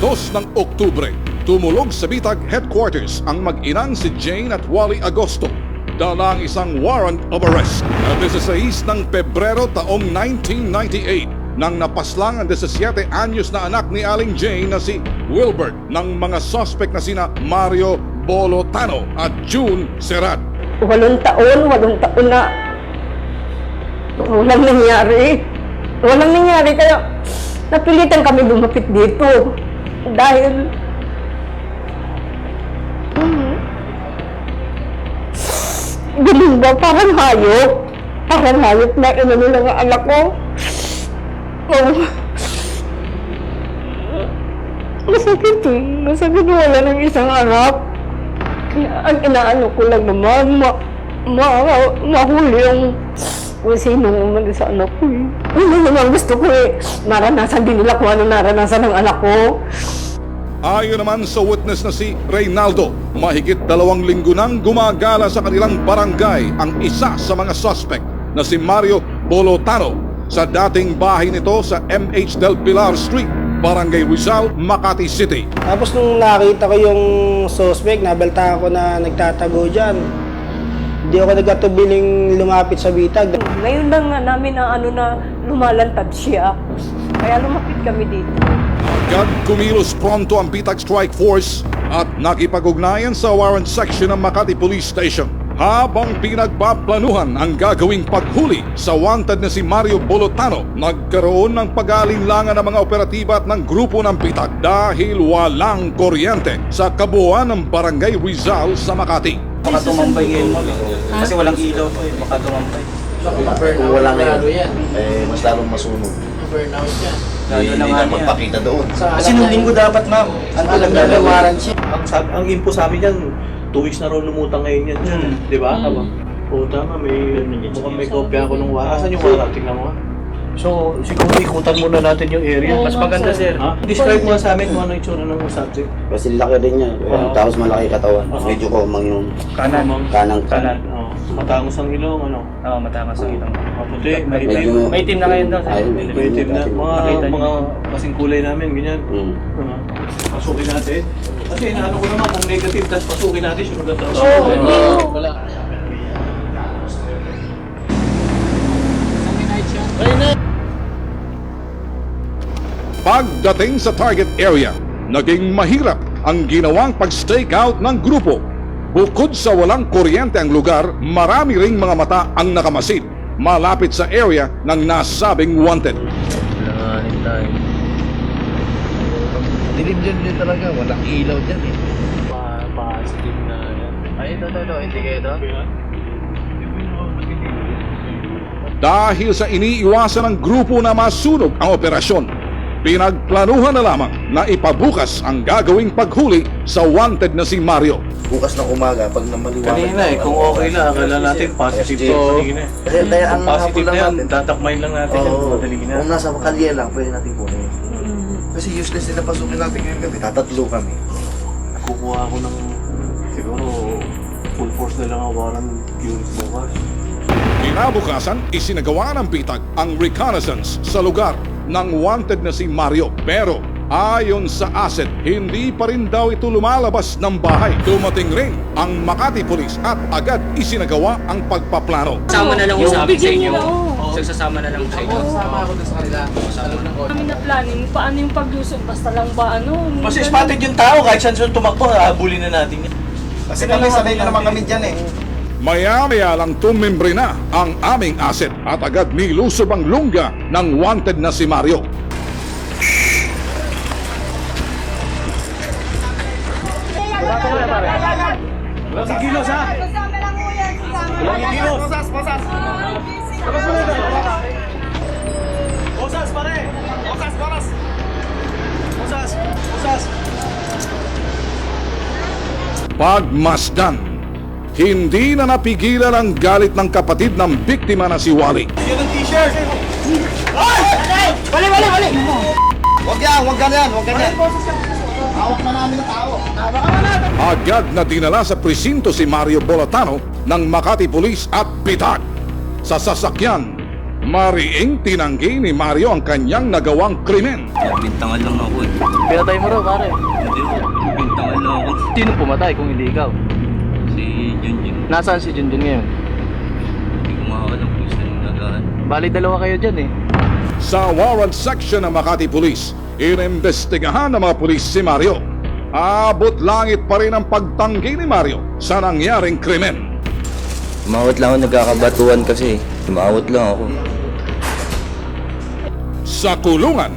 Ikados ng Oktubre, tumulog sa Bitag Headquarters ang mag-inang si Jane at Wally Agosto. Dala ang isang warrant of arrest na 16 ng Pebrero taong 1998 nang napaslang ang 17 anyos na anak ni Aling Jane na si Wilbert ng mga suspect na sina Mario Bolotano at June Serad. Walong taon, walong taon na walang nangyari. Walang nangyari kaya napilitan kami lumapit dito. Dahil. Galing ba? Parang hayop. Parang hayop na inano lang ang anak ko. Oh. Masakit eh. Masakit wala ng isang anak. Kaya ang inaano ko lang naman, ma, ma, mahuli yung kung sino umano sa anak ko eh. Ano naman gusto ko eh, maranasan din nila kung ano naranasan ng anak ko. Ayon naman sa witness na si Reynaldo, mahigit dalawang linggo nang gumagala sa kanilang barangay ang isa sa mga suspect na si Mario Bolotano sa dating bahay nito sa MH Del Pilar Street, Barangay Rizal, Makati City. Tapos nung nakita ko yung suspect, nabalta ko na nagtatago dyan. Hindi ako nagkatubiling lumapit sa bitag. Ngayon lang nga namin na ano na lumalantad siya. Kaya lumapit kami dito. Agad kumilos pronto ang Bitag Strike Force at nakipag-ugnayan sa warrant section ng Makati Police Station. Habang pinagpaplanuhan ang gagawing paghuli sa wanted na si Mario Bolotano, nagkaroon ng pag-aalinlangan ng mga operatiba at ng grupo ng Bitag dahil walang kuryente sa kabuuan ng Barangay Rizal sa Makati. Baka tumambay ngayon mo. Kasi walang ilaw to eh. Baka tumambay. Kung wala ngayon, eh, mas lalong masunog. Lalo Hindi na na nga niya. magpakita doon. Kasi nung linggo dapat ma'am. Ang alam na Nagawaran siya. Ang, sabi, ang info sa amin dyan, two weeks na raw lumutang ngayon yan. Hmm. Di ba? Tama. Oo, tama. May, mukhang may kopya ako nung wala. Asan yung wala? Tingnan mo nga. So, siguro ikutan muna natin yung area. Mas maganda sir. Ha? Describe mo sa amin kung ano yung tsura ng subject. Kasi laki din niya. Oo. Tapos malaki katawan. Oo. Medyo komang yung Kanan. kanang Kanan. Oo. Matangos ang ilong, ano? Oo, matakas ang itong. Maputi, may Medyo- May team na ngayon daw sir. Ayun, May itim na. Mga, niyo. mga kasing kulay namin, ganyan. Mm. Uh, pasukin natin. Kasi inaano ko naman kung negative, tapos pasukin natin, sure na tapos. Wala. Pagdating sa target area, naging mahirap ang ginawang pag-stake out ng grupo. Bukod sa walang kuryente ang lugar, marami ring mga mata ang nakamasid malapit sa area ng nasabing wanted. Langanin tayo. Dilim dyan din talaga, walang ilaw dyan eh. Pa positive na yan. Ay, ito, ito, ito. Indicator. Dahil sa iniiwasan ng grupo na masunog ang operasyon, pinagplanuhan na lamang na ipabukas ang gagawing paghuli sa wanted na si Mario. Bukas ng umaga, pag namaliwanag. Kanina eh, kung okay lang, akala natin positive to kanina. Kasi tayo ang positive hapon na lang yan, natin. tatakmain lang natin Oo. madali na. Kung nasa kalye lang, pwede natin kunin. Kasi useless din na pasukin natin ngayong gabi. Tatatlo kami. Kukuha ako ng, siguro, full force na lang ang warrant unit bukas. Kinabukasan, isinagawa ng bitag ang reconnaissance sa lugar ng wanted na si Mario. Pero ayon sa asset, hindi pa rin daw ito lumalabas ng bahay. Dumating rin ang Makati Police at agad isinagawa ang pagpaplano. Sasama na lang Yung ko sabi sa inyo. So, sasama na lang ko sa inyo. Kami na planning, paano yung paglusog? Basta lang ba ano? Kasi spotted yung tao, kahit saan saan tumakbo, habulin na natin yan. Kasi kami sanay na naman kami dyan eh. Maya-maya lang tumimbre na ang aming asset at agad nilusob ang lungga ng wanted na si Mario. Walang kilos ha! Walang kilos! Posas, posas! Posas, pare! Posas, posas! Posas, posas! Pagmasdan, hindi na napigilan ang galit ng kapatid ng biktima na si Wally. Yan ang t-shirt! Wali, wali, wali! Huwag yan, huwag ganyan, huwag ganyan. Hawak na namin ang tao. Agad na dinala sa presinto si Mario Bolatano ng Makati Police at Bitag. Sa sasakyan, Mariing tinanggi ni Mario ang kanyang nagawang krimen. Bintangan lang ako eh. Pinatay mo raw, pare. Bintangan lang ako. Sino pumatay kung hindi ikaw? Si Junjun. Nasaan si Junjun ngayon? Hindi ko makakalam kung saan yung nagaan. Bali, dalawa kayo dyan eh. Sa warrant section ng Makati Police, inimbestigahan ng mga pulis si Mario. Abot langit pa rin ang pagtanggi ni Mario sa nangyaring krimen. Umawat lang ako nagkakabatuan kasi. Umawat lang ako. Sa kulungan,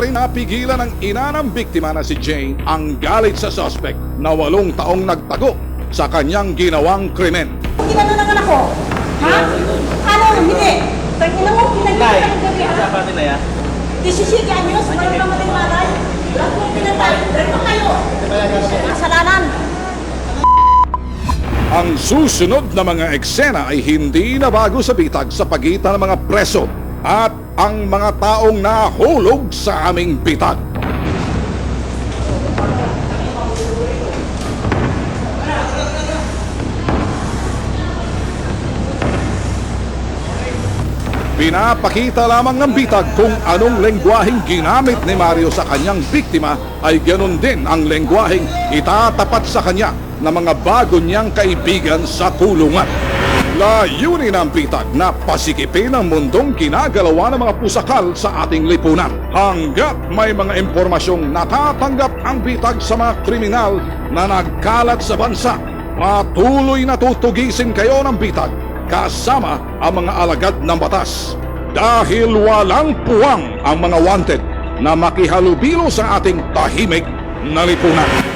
rin napigilan ng ina ng biktima na si Jane ang galit sa suspect na walong taong nagtago sa kanyang ginawang krimen. Ginano naman ako? Ha? Ano? Hindi. Tangina mo, pinagkita ng gabi ha? natin na yan? 17 anyos, naman din malay. Lahat mo pinatay. Reto kayo. Kasalanan. Ang susunod na mga eksena ay hindi na bago sa bitag sa pagitan ng mga preso at ang mga taong nahulog sa aming bitag. Pinapakita lamang ng bitag kung anong lengguaheng ginamit ni Mario sa kanyang biktima ay ganun din ang lengguaheng itatapat sa kanya ng mga bago niyang kaibigan sa kulungan. Layunin ng bitag na pasikipin ang mundong ginagalawa ng mga pusakal sa ating lipunan. Hanggat may mga impormasyong natatanggap ang bitag sa mga kriminal na nagkalat sa bansa, patuloy na tutugisin kayo ng bitag kasama ang mga alagad ng batas. Dahil walang puwang ang mga wanted na makihalubilo sa ating tahimik na lipunan.